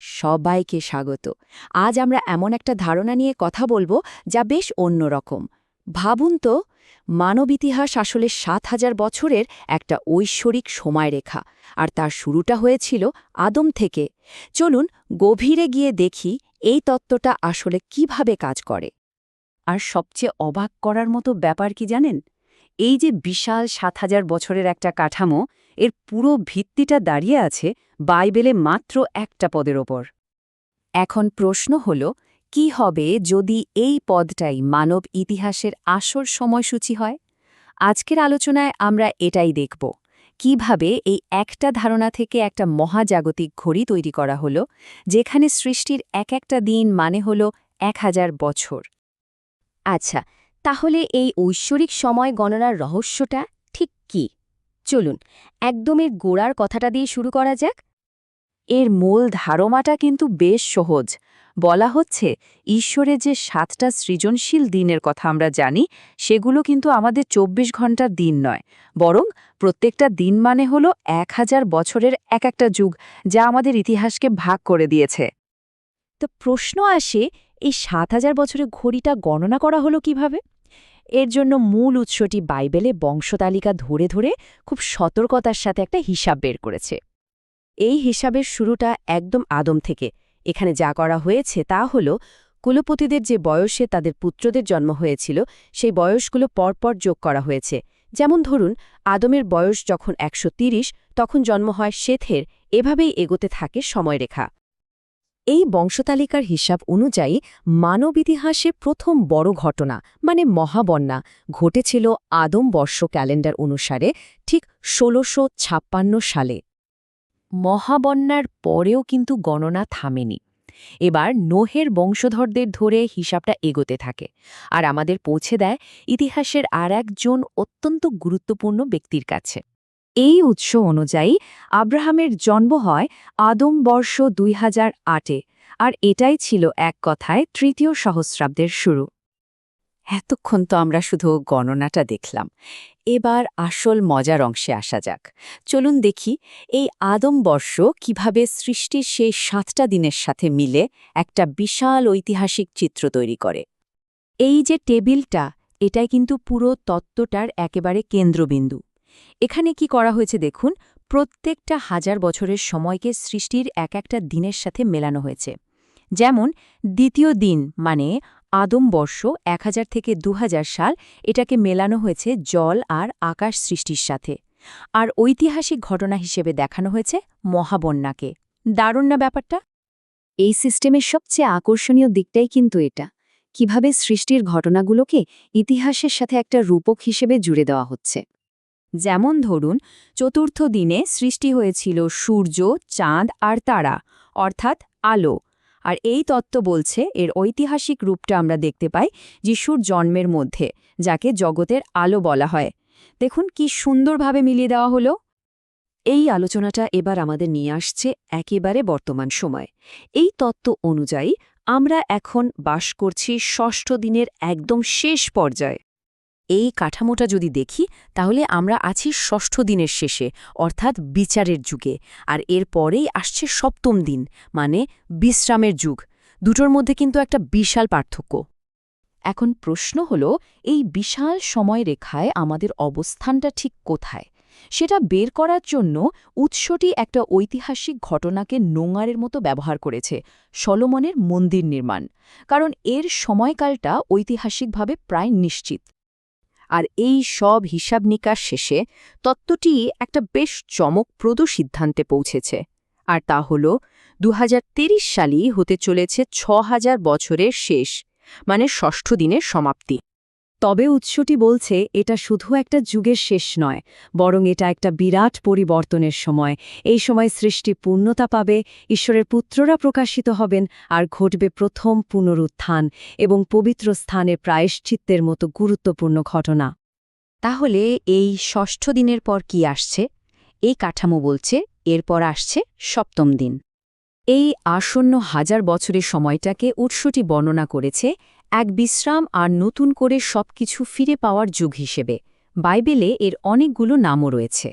সবাইকে স্বাগত। আজ আমরা এমন একটা ধারণা নিয়ে কথা বলব যা বেশ অন্যরকম ভাবুন তো, মানব ইতিহাস আসলে সাত হাজার বছরের একটা ঐশ্বরিক সময়রেখা, আর তার শুরুটা হয়েছিল আদম থেকে। চলুন গভীরে গিয়ে দেখি এই তত্ত্বটা আসলে কীভাবে কাজ করে। আর সবচেয়ে অবাক করার মতো ব্যাপার কি জানেন? এই যে বিশাল সাত হাজার বছরের একটা কাঠামো, এর পুরো ভিত্তিটা দাঁড়িয়ে আছে বাইবেলে মাত্র একটা পদের ওপর। এখন প্রশ্ন হল, কি হবে যদি এই পদটাই মানব ইতিহাসের আসর সময়সূচি হয়? আজকের আলোচনায় আমরা এটাই দেখব। কীভাবে এই একটা ধারণা থেকে একটা মহাজাগতিক ঘড়ি তৈরি করা হলো, যেখানে সৃষ্টির এক একটা দিন মানে হল এক হাজার বছর। আচ্ছা তাহলে এই ঐশ্বরিক সময় গণনার রহস্যটা ঠিক কি? চলুন, একদমের গোড়ার কথাটা দিয়ে শুরু করা যাক। এর মূল ধারণাটা কিন্তু বেশ সহজ। বলা হচ্ছে, ঈশ্বরের যে সাতটা সৃজনশীল দিনের কথা আমরা জানি, সেগুলো কিন্তু আমাদের ২৪ ঘণ্টার দিন নয়। বরং প্রত্যেকটা দিন মানে হল এক হাজার বছরের এক একটা যুগ, যা আমাদের ইতিহাসকে ভাগ করে দিয়েছে। তো প্রশ্ন আসে, এই সাত হাজার বছরের ঘড়িটা গণনা করা হলো কীভাবে? এর জন্য মূল উৎসটি বাইবেলে বংশতালিকা ধরে ধরে খুব সতর্কতার সাথে একটা হিসাব বের করেছে। এই হিসাবের শুরুটা একদম আদম থেকে। এখানে যা করা হয়েছে তা হল, কুলপতিদের যে বয়সে তাদের পুত্রদের জন্ম হয়েছিল, সেই বয়সগুলো পরপর যোগ করা হয়েছে। যেমন ধরুন, আদমের বয়স যখন একশো তখন জন্ম হয় শেথের এভাবেই এগোতে থাকে সময়রেখা। এই বংশতালিকার হিসাব অনুযায়ী মানব ইতিহাসে প্রথম বড় ঘটনা মানে মহাবন্যা, ঘটেছিল আদম বর্ষ ক্যালেন্ডার অনুসারে ঠিক ষোলোশো সালে। মহাবন্যার পরেও কিন্তু গণনা থামেনি। এবার নোহের বংশধরদের ধরে হিসাবটা এগোতে থাকে আর আমাদের পৌঁছে দেয় ইতিহাসের আর একজন অত্যন্ত গুরুত্বপূর্ণ ব্যক্তির কাছে। এই উৎস অনুযায়ী আব্রাহামের জন্ম হয় আদম বর্ষ দুই হাজার আটে, আর এটাই ছিল এক কথায় তৃতীয় সহস্রাব্দের শুরু। এতক্ষণ তো আমরা শুধু গণনাটা দেখলাম। এবার আসল মজার অংশে আসা যাক। চলুন দেখি এই আদম বর্ষ কীভাবে সৃষ্টির সেই সাতটা দিনের সাথে মিলে একটা বিশাল ঐতিহাসিক চিত্র তৈরি করে। এই যে টেবিলটা, এটাই কিন্তু পুরো তত্ত্বটার একেবারে কেন্দ্রবিন্দু। এখানে কি করা হয়েছে দেখুন, প্রত্যেকটা হাজার বছরের সময়কে সৃষ্টির এক একটা দিনের সাথে মেলানো হয়েছে। যেমন, দ্বিতীয় দিন মানে আদম বর্ষ এক হাজার থেকে দু সাল, এটাকে মেলানো হয়েছে জল আর আকাশ সৃষ্টির সাথে। আর ঐতিহাসিক ঘটনা হিসেবে দেখানো হয়েছে মহাবন্যাকে। দারুণ না ব্যাপারটা? এই সিস্টেমের সবচেয়ে আকর্ষণীয় দিকটাই কিন্তু এটা। কীভাবে সৃষ্টির ঘটনাগুলোকে ইতিহাসের সাথে একটা রূপক হিসেবে জুড়ে দেওয়া হচ্ছে। যেমন ধরুন, চতুর্থ দিনে সৃষ্টি হয়েছিল সূর্য, চাঁদ আর তারা, অর্থাৎ আলো। আর এই তত্ত্ব বলছে, এর ঐতিহাসিক রূপটা আমরা দেখতে পাই যিশুর জন্মের মধ্যে, যাকে জগতের আলো বলা হয়। দেখুন কি সুন্দরভাবে মিলিয়ে দেওয়া হলো। এই আলোচনাটা এবার আমাদের নিয়ে আসছে একেবারে বর্তমান সময়। এই তত্ত্ব অনুযায়ী আমরা এখন বাস করছি ষষ্ঠ দিনের একদম শেষ পর্যায়ে। এই কাঠামোটা যদি দেখি, তাহলে আমরা আছি ষষ্ঠ দিনের শেষে, অর্থাৎ বিচারের যুগে। আর এর পরেই আসছে সপ্তম দিন মানে বিশ্রামের যুগ। দুটোর মধ্যে কিন্তু একটা বিশাল পার্থক্য। এখন প্রশ্ন হল, এই বিশাল সময় রেখায় আমাদের অবস্থানটা ঠিক কোথায়? সেটা বের করার জন্য উৎসটি একটা ঐতিহাসিক ঘটনাকে নোঙারের মতো ব্যবহার করেছে, সলোমনের মন্দির নির্মাণ। কারণ এর সময়কালটা ঐতিহাসিকভাবে প্রায় নিশ্চিত। আর এই সব হিসাব নিকাশ শেষে তত্ত্বটি একটা বেশ চমকপ্রদ সিদ্ধান্তে পৌঁছেছে। আর তা হল দু সালই হতে চলেছে ছ হাজার বছরের শেষ মানে ষষ্ঠ দিনের সমাপ্তি। তবে উৎসটি বলছে, এটা শুধু একটা যুগের শেষ নয়, বরং এটা একটা বিরাট পরিবর্তনের সময়। এই সময় সৃষ্টি পূর্ণতা পাবে, ঈশ্বরের পুত্ররা প্রকাশিত হবেন, আর ঘটবে প্রথম পুনরুত্থান এবং পবিত্র স্থানের প্রায়শ্চিত্তের মতো গুরুত্বপূর্ণ ঘটনা। তাহলে এই ষষ্ঠ দিনের পর কি আসছে? এই কাঠামো বলছে, এরপর আসছে সপ্তম দিন। এই আসন্ন হাজার বছরের সময়টাকে উৎসটি বর্ণনা করেছে এক বিশ্রাম আর নতুন করে সব কিছু ফিরে পাওয়ার যুগ হিসেবে, বাইবেলে এর অনেকগুলো নামও রয়েছে।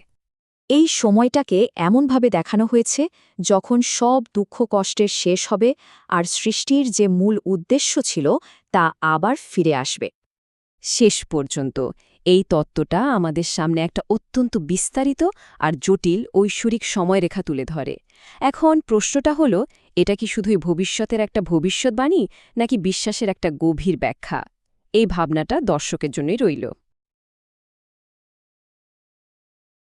এই সময়টাকে এমনভাবে দেখানো হয়েছে যখন সব দুঃখ কষ্টের শেষ হবে আর সৃষ্টির যে মূল উদ্দেশ্য ছিল তা আবার ফিরে আসবে। শেষ পর্যন্ত এই তত্ত্বটা আমাদের সামনে একটা অত্যন্ত বিস্তারিত আর জটিল ঐশ্বরিক সময়রেখা তুলে ধরে। এখন প্রশ্নটা হলো, এটা কি শুধুই ভবিষ্যতের একটা ভবিষ্যৎবাণী, নাকি বিশ্বাসের একটা গভীর ব্যাখ্যা? এই ভাবনাটা দর্শকের জন্যই রইল।